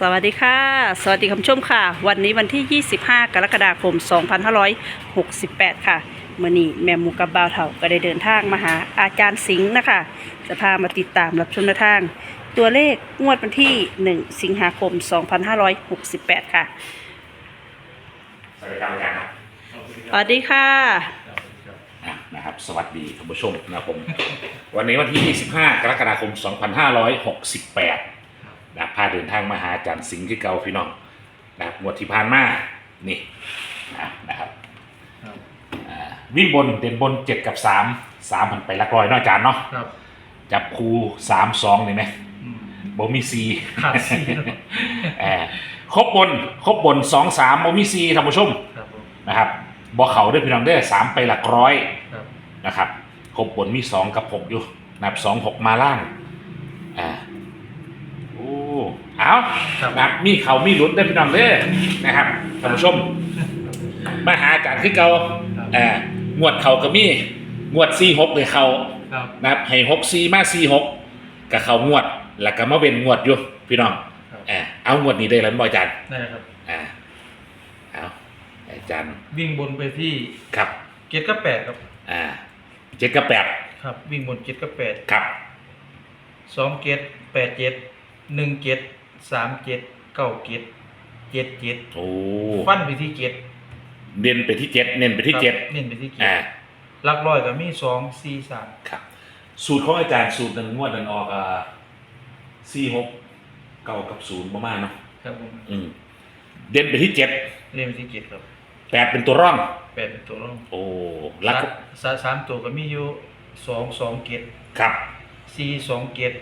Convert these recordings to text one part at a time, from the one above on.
สวัสดีค่ะ สวัสดีคุณผู้ชมค่ะ วันนี้วันที่ 25 กรกฎาคม 2568 ค่ะเมื่อนี้แม่หมูกับบ่าวเถาก็ได้เดินทางมาหาอาจารย์สิงห์นะคะจะพามาติดตามรับชมแนวทาง ตัวเลขงวดวันที่ 1 สิงหาคม 2568 ค่ะสวัสดีครับอาจารย์ครับสวัสดีค่ะอะนะครับสวัสดีท่านผู้ชมนะครับผมวันนี้วันที่ 25 กรกฎาคม 2568นะ พาเดินทางมาหาอาจารย์สิงห์ที่เกาพี่น้องนะครับงวดที่ผ่านมานี่นะนะครับอ่าวิ่งบนเด่นบน7กับ3 3มันไปหลักร้อยเนาะอาจารย์เนาะครับจับคู3 2เลยไหมอืมบ่มีซีขาดสี่แล้วเออครบบนครบบน2 3บ่มีซีท่านผู้ชมครับผมนะครับบ่เขาเด้วยพี่น้องเด้อสามไปหลักร้อยครับนะครับครบบนมีสองกับหกอยู่นับสองหกมาล่างอ่าโอ้ เอาครับ นะครับมีเขามีลุ้นได้อพี่น้องเด้อนะครับท่านผู้ชม มาหาอาจารย์คือเก่าอ่างวดเขาก็มี งวดซีหกเลยเขาครับนะครับให้หกซีมาซีหกกับเขางวด แล้วก็มาเป็นงวดอยู่พี่น้องครับอ่าเอางวดนี้ได้แล้วบ่อาจารย์ได้ครับ อ่าเอาอาจารย์วิ่งบนไปที่ครับ เจ็ดกับแปดครับ อ่าเจ็ดกับแปดครับ วิ่งบนเจ็ดกับแปดครับ สองเจ็ดแปดเจ็ดหนึ่งเจ็ด สามเจ็ดเก้าเจ็ดเจ็ดเจ็ดโอ้ฟันไปที่เจ็ดเน้นไปที่เจ็ดเน้นไปที่เจ็ดครับเน้นไปที่เจ็ดอ่าหลักร้อยก็มีสองสี่สามครับ สูตรของอาจารย์สูตรหนึ่งงวดหนึ่งออกอ่าสี่หกเก้ากับศูนย์ประมาณเนาะครับผมอืมเด่นไปที่เจ็ดเล่นไปที่เจ็ดครับแปดเป็นตัวร่องแปดเป็นตัวรองโอ้ลักสาสามตัวก็มีอยู่สองสองเจ็ดครับสี่สองเจ็ด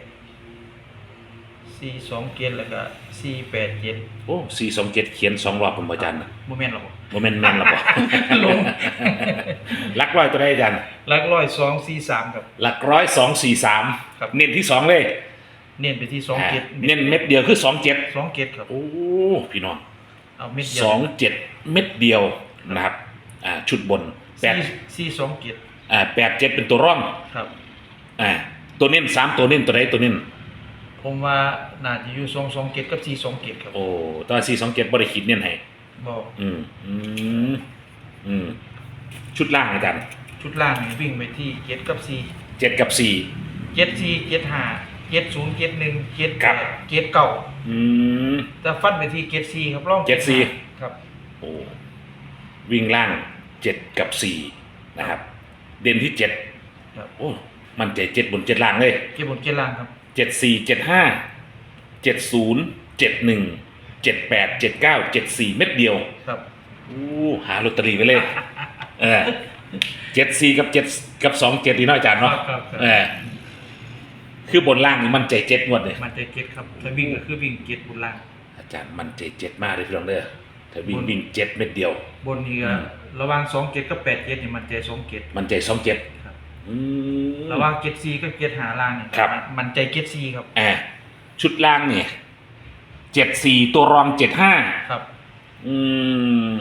สี่สองเจ็ดแล้วก็สี่แปดเจ็ดโอ้สี่สองเจ็ดเขียนสองรอบผมอาจารย์นะโมเมนต์หรอกโมเมนต์แมนละบ่ลงลักร้อยตัวได้อาจารย์หลักร้อยสองสี่สามครับหลักร้อยสองสี่สามครับเน้นที่สองเลย เน้นไปที่สองเจ็ดอ่าเน้นเม็ดเดียวคือสองเจ็ดสองเจ็ดครับโอ้พี่น้องเอาเม็ดเดียวสองเจ็ดเม็ดเดียวนะครับอ่าชุดบนแปดสี่สี่สองเจ็ดอ่าแปดเจ็ดเป็นตัวร่องครับอ่าตัวเน้นสามตัวเน้นตัวใดตัวเน้น ผมว่าน่าจะอยู่สองสองเจ็ดกับสี่สองเจ็ดครับโอ้ตอนสี่สองเจ็ดบริคิดเน้นให้บอกอืมอืมอืมชุดล่างอาจารย์ชุดล่างนี่วิ่งไปที่เจ็ดกับสี่เจ็ดกับสี่เจ็ดสี่เจ็ดห้าเจ็ดศูนย์เจ็ดหนึ่งเจ็ดครัแปบดเจ็ดเก้าอืม แต่ฟันไปที่เจ็ดสี่ครับร่องเจ็ดสี่ ครับโอ้วิ่งล่างเจ็ดกับสี่นะครับ เด่นที่เจ็ดครับโอ้มันใจเจ็ดบนเจ็ดล่างเลยเจ็ดบนเจ็ดล่างครับ เจ็ดสี่เจ็ดห้าเจ็ดศูนย์เจ็ดหนึ่งเจ็ดแปดเจ็ดเก้าเจ็ดสี่เม็ดเดียวครับอู้หาลอตเตอรี่ไปเลย เออเจ็ดสี่กับเจ็ดกับสองเจ็ดดีเน้อยอาจารย์เนาะครับครับ เออคือบนล่างนี่มันใจเจ็ดงวดเลยมันจะเจ็ดครับถ้าวิ่งก็คือวิ่งเจ็ดบนล่าง อาจารย์มันใจเจ็ดมากเลยพี่น้องเด้อถ้าวิ่งบนวิ่งเจ็ดเม็ดเดียว บนนี้ก็อืม ระหว่างสองเจ็ดกับแปดเจ็ดนี่มันใจสองเจ็ดมันใจสองเจ็ดครับ อืมระหว่างเจ็ดสี่กับเจ็ดหาล่างนี่ครับ มันใจเจ็ดสี่ครับ อ่าชุดล่างเนี่ยเจ็ดสี่ตัวรองเจ็ดห้าครับ อืม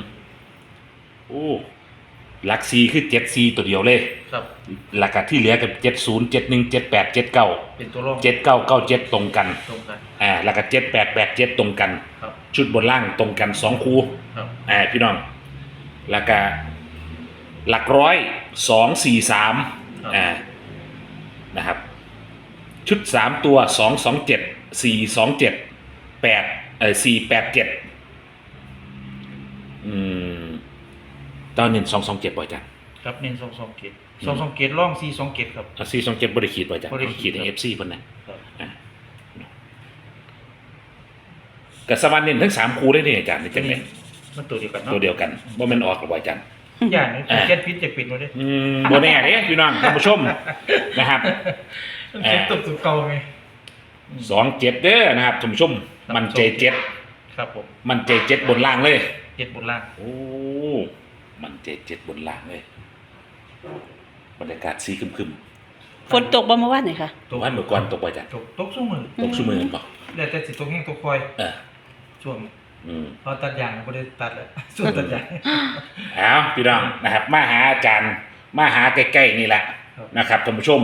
โอ้หลักสี่คือเจ็ดสี่ตัวเดียวเลย ครับ หลักที่เหลือกับเจ็ดศูนย์เจ็ดหนึ่งเจ็ดแปดเจ็ดเก้าเป็นตัวรองเจ็ดเก้าเก้าเจ็ดตรงกัน ตรงกัน อ่าแล้วก็เจ็ดแปดแปดเจ็ดตรงกัน ครับ ชุดบนล่างตรงกันสองคู่ ครับ อ่าพี่น้องแล้วก็หลักร้อยสองสี่สาม อ่านะครับ ชุดสามตัวสองสองเจ็ดสี่สองเจ็ดแปดเออสี่แปดเจ็ดอืมตอนนี้สองสองเจ็ดบ่อยจังครับเน้นสองสองเจ็ดอืมสองสองเจ็ดร่องสี่สองเจ็ดครับสี่สองเจ็ดบริขีดบ่อยจังบ่ได้ขีขีดดในคเอรับฟซีเพิ่นนะครับอ่ากับสวรรค์เน้นทั้งสามคู่ได้เนี่ยอาจารย์นี่จังไงมันตัวเดียวกันเนาะตัวเดียวกันว่ามันออกหรือบ่อยจัง อย่างนี้อ่าเจ็ดพิษจะปิดมาด้วยอืมโบแน่เด้พี่น้องท่านผู้ชมนะครับเจ็ดตุกตุกเก่าไงสองเจ็ดเด้อนะครับท่านผู้ชมครับมันเจเจ็ดครับผมมันเจเจ็ดบนล่างเลยเจ็ดบนล่างโอ้มันเจเจ็ดบนล่างเลยบรรยากาศสีครึมฝนตกบ่เมื่อวานไหนคะๆวันเมื่อก่อนตกไปจันตกตกชั่วมือตกชั่วโมงบ่แล้วแต่สิตกแห้งตกคอยเออช่วง อืมพอตัดยางก็ไม่ได้ตัดแล้วส่วนตัดยาง เอาพี่น้องนะครับ มาหาอาจารย์มาหาใกล้ๆนี่แหละครับ นะครับท่านผู้ชม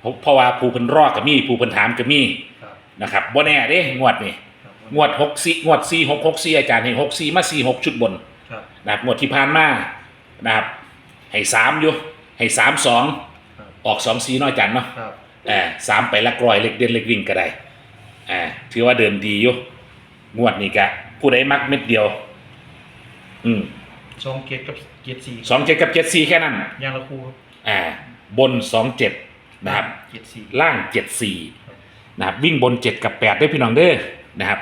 เพราะเพราะว่าผู้เพิ่นรอดก็มีผู้เพิ่นถามก็มีครับนะครับบ่แน่เด้งวดนี่ครับงวดหกสี่งวดสี่หกหกสี่อาจารย์ให้หกสี่มาสี่หกชุดบนครับนะครับงวดที่ผ่านมานะครับให้สามอยู่ให้สามสองครับออกสองสี่น้อยจันเนาะ ครับ เอ่าสามไปละกรอยเล็กเด่นเล็กวิ่งก็ได้อ่าถือว่าเดินดีอยู่งวดนี้กะ ผู้ใดมักเม็ดเดียว อืมสองเกตกับเกตสี่สองเจ็ดกับเจ็ดสี่แค่นั้น ยางละคู่ครับอ่า บนสองเจ็ดนะครับ เกตสี่ล่างเจ็ดสี่นะครับ วิ่งบนเจ็ดกับแปดได้พี่น้องเด้อนะครับ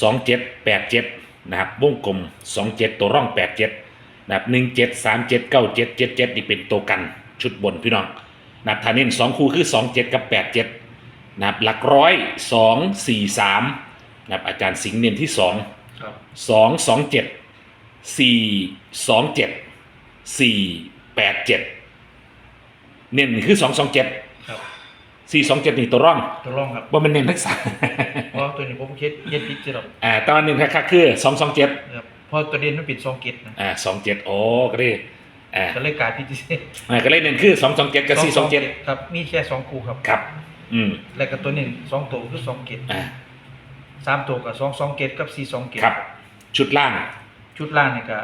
สองเจ็ดแปดเจ็ดนะครับ วงกลมสองเจ็ดตัวร่องแปดเจ็ดนะครับหนึ่งเจ็ดสามเจ็ดเก้าเจ็ดเจ็ดเจ็ดนี่เป็นตัวกันชุดบนพี่น้องนะครับฐานเน้นสองคู่คือสองเจ็ดกับแปดเจ็ดนะครับ หลักร้อยสองสี่สาม นะครับอาจารย์สิงห์เน้นที่สองครับสองสองเจ็ดสี่สองเจ็ดสี่แปดเจ็ดเน้นคือสองสองเจ็ดครับสี่สองเจ็ดนี่ตัวร่องตัวร่องครับว่ามันเน้นทักษะเพราะตัวนี้ผมเคสเกตพิจิตรอ่าตอนหนึ่งคักๆคือสองสองเจ็ดครับเพราะตัวเด่นมันเป็นสองเกตนะอ่าสองเจ็ดโอ้ก็ได้อ่าก็เลยกลายพิจิตรอ่าก็เลยเน้นคือสองสองเจ็ดกับสี่สองเจ็ดครับมีแค่สองคู่ครับครับ อืมแล้วก็ตัวนี้สองตัวคือสองเกตอ่า สามตัวกับสองสองเกตกับสี่สองเกตครับ ชุดล่าง ชุดล่างเนี่ยก็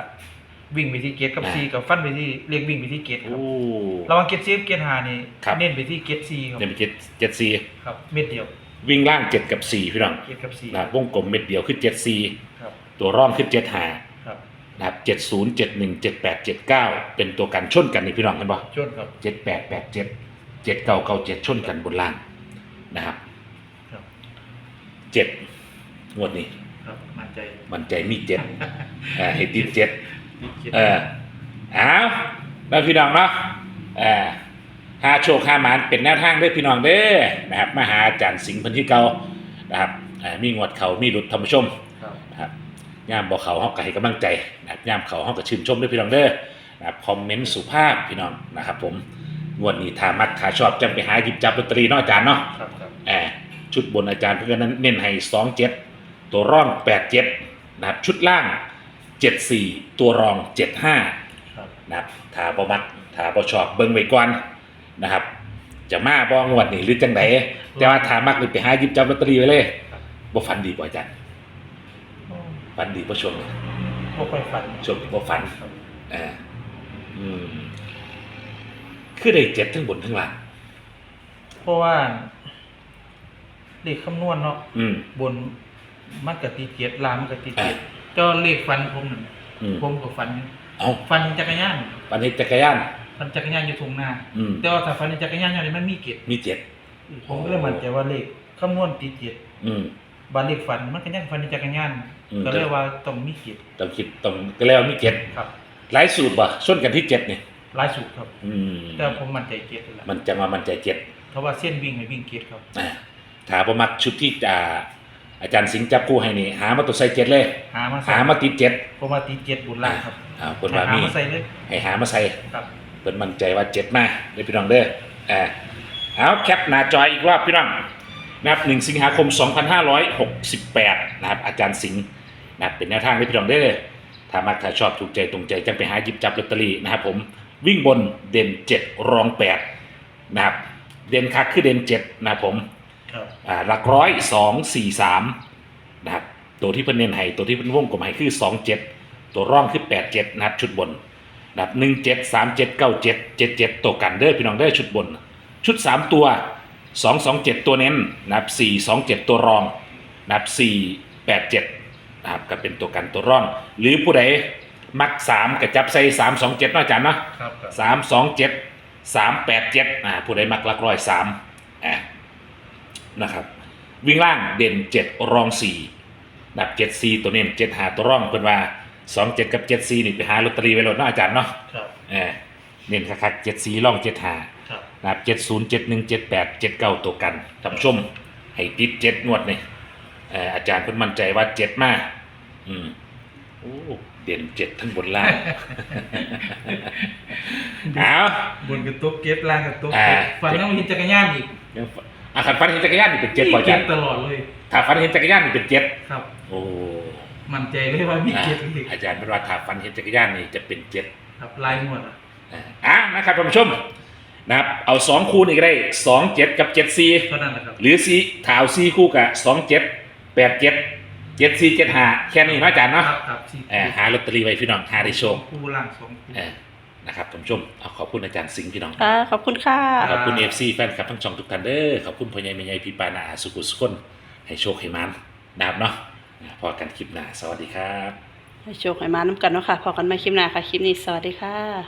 วิ่งไปที่เกตกับอ่าสี่กับฟันไปที่เรียกวิ่งไปที่เกตครับโอ้ ระหวังเกตซีกับเกตหานี่ครับ เน้นไปที่เกตซีครับเน้นไปเจ็ดเจ็ดสี่ครับเม็ดเดียววิ่งล่างเจ็ดกับสี่พี่น้องเกตกับซีนะครับวงกลมเม็ดเดียวคือเจ็ดสี่ครับตัวร่องคือเจ็ดหาครับนะครับเจ็ดศูนย์เจ็ดหนึ่งเจ็ดแปดเจ็ดเก้าเป็นตัวกันชนกันนี่พี่น้องเห็นปะ ชนครับ เจ็ดแปดแปดเจ็ดเจ็ดเก้าเก้าเจ็ดชนกันบนล่างนะครับครับ เจ็ด งวดนี้ ครับมั่นใจมันใจมีเจ็ดเอ่อเห็ดติดเจ็ดที่เกตเออเอาแล้วพี่น้องเนาะเออหาโชคหาหมานเป็นแนวทางเด้อพี่น้องเด้อนะครับมาหาอาจารย์สิงห์เพันที่เก่านะครับเอ่อมีงวดเขามีหลุดธรรมชมครับนะครับย่ามบอกเขาเฮาก็ให้กำลังใจนะครับย่ามเขาเฮาก็ชื่นชมด้วยพี่น้องเด้อนะครับคอมเมนต์สุภาพพี่น้องนะครับ ผมงวดนี้ถ้ามักถ้าชอบจังไปหาหยิบจับลอตเตอรี่เนาะอาจารย์เนาะครับครับแอบชุดบนอาจารย์เพื่อนนั้นเน้นให้สองเจ็ด ตัวร่องแปดเจ็ดนะครับชุดล่างเจ็ดสี่ตัวรองเจ็ดห้าครับ นะครับถ้าบ่มักถ้าบ่ชอบเบิ่งไว้ก่อนนะครับ จะมาบ่งวดนี่หรือจังไดแต่ว่าถ้ามักนี่ไปหาหยิบจับลอตเตอรี่ไว้เลยครับบ่ฝันดีบ่อาจารย์โอ้ฝันดีบ่ช่วงนี้บ่ค่อยฝันช่วงนี้บ่ฝันครับเอ่าอืมคือได้เจ็ดทั้งบนทั้งล่างเพราะว่าเลขคำนวณเนาะอืมบน มันก็ติดเจ็ดล่างมันก็ติดเจ็ดอ่าเจ้าเลขฟันผมนั่นอืม ผมก็ฟัน เอาฟันจักรยานฝันเห็นจักรยาน ฟันจักรยานอยู่ตรงหน้าอืม แต่ว่าถ้าฟันในจักรยานอย่างนี้มันมีเกตมีเจ็ด ผมก็เลยมั่นใจว่าเลขคำนวณติดเจ็ดอืม บานเลขฟันมันก็ยังฟันในจักรยานอืม ก็เลยว่าต้องมีเกตต้องคิดต้องก็แล้วามีเจ็ดครับหลายสูตรบ่ส่วนกันที่เจ็ดเนี่ยหลายสูตรครับ อืมแต่ผมมั่นใจเกตเลยล่ะมันจะมามันใจเจ็ดเพราะว่าเส้นวิ่งให้วิ่งเกตครับ อ่าถ้าประมักชุดที่อ่า อาจารย์สิงห์จับคู่ให้นี่หามาตัวใส่เจ็ดเลย หามาใส่หามาติดเจ็ดผมว่าติดเจ็ดบุญล่างครับอ่าคนว่าหามีมาใส่เลยให้หามาใส่ครับเป็นมั่นใจว่าเจ็ดมาเด้อพี่น้องเด้ออ่าเอาแคปหน้าจออีกรอบพี่น้องนะครับหนึ่งสิงหาคม 2568 นะครับ อาจารย์สิงห์นะครับเป็นแนวทางให้พี่น้องเด้อถ้ามักถ้าชอบถูกใจตรงใจจังไปหาหยิบจับลอตเตอรี่นะครับ ผมวิ่งบนเด่น 7 รอง 8 นะครับ เด่นคักคือเด่น 7 นะครับผม ครับอ่าหลักร้อยสองสี่สามนะครับตัวที่เพิ่นเน้นให้ตัวที่เพิ่นวงกลมให้คือสองเจ็ดตัวร่องคือแปดเจ็ดนะครับชุดบนนะครับหนึ่งเจ็ดสามเจ็ดเก้าเจ็ดเจ็ดเจ็ดตัวกันเด้อพี่น้องเด้อชุดบน ชุดสามตัวสองสองเจ็ดตัวเน้นนะครับสี่สองเจ็ดตัวรองนะครับสี่แปดเจ็ดนะครับก็เป็นตัวกันตัวร่อง หรือผู้ใดมักสามก็จับใส่สามสองเจ็ดนาะอาจารย์เนาะครับครับ สามสองเจ็ดสามแปดเจ็ดอ่าผู้ใดมักหลักร้อยสามอ่า นะครับ วิ่งล่างเด่นเจ็ดรองสี่ดับเจ็ดซีตัวเน้นเจ็ดหาตัวร่องเพิ่นว่าสองเจ็ดกับเจ็ดซีนี่ไปหาลอตเตอรี่ไว้โหลดเนาะอาจารย์เนาะครับเออเน้นคักๆเจ็ดซีร่องเจ็ดหาครับนะครับเจ็ดศูนย์เจ็ดหนึ่งเจ็ดแปดเจ็ดเก้าตัวกันท่านผู้ชม ให้ติดเจ็ดงวดนี่เอออาจารย์เพิ่นมั่นใจว่าเจ็ดมาอืมโอ้เด่นเจ็ดทั้งบนล่าง เอา บนกับตุ๊กเก็ตล่างกับตุ๊กอ่า เก็ตฟันต้องเห็นจักรยานอีกยังฟ อาคันฟันเห็นจักรยานนี่เป็นเจ็ดมีป่ะอาเก็จาตรย์ตลอดเลย ถ้าฟันเห็นจักรยานนี่เป็นเจ็ดครับ โอ้มั่นใจเลยว่ามีอ่าเก็ตอีกอาจารย์เป็นว่าถ้าฟันเห็นจักรยานนี่จะเป็นเจ็ดครับลายหมวดอะอ่าอะนะครับท่านผู้ชมนะครับเอาสองคู่นี่ก็ได้สองเจ็ดกับเจ็ดสี่เท่านั้นแหละครับหรือสี่ถาวสี่คู่กับสองเจ็ดแปดเจ็ดเจ็ดสี่เจ็ดห้าแค่นี้เนาะอาจารย์ครัเนาะบครับสี่เออหาลอตเตอรี่ไว้พี่น้องหาได้โชค คู่ล่างสองคู่ เออ นะครับท่านผู้ชมเอาขอบคุณอาจารย์สิงห์พี่น้องค่ะขอบคุณค่ะ ขอบคุณเอฟซีแฟนคลับทั้งช่องทุกท่านเด้อขอบคุณพ่อใหญ่แม่ใหญ่พี่ปานาสุขุสุคนให้โชคให้มันนะครับเนาะพอกันคลิปหน้าสวัสดีครับ ให้โชคให้มาน้ำกันเนาะค่ะ พอกันใหมาคลิปหน้าค่ะ คลิปนี้สวัสดีค่ะ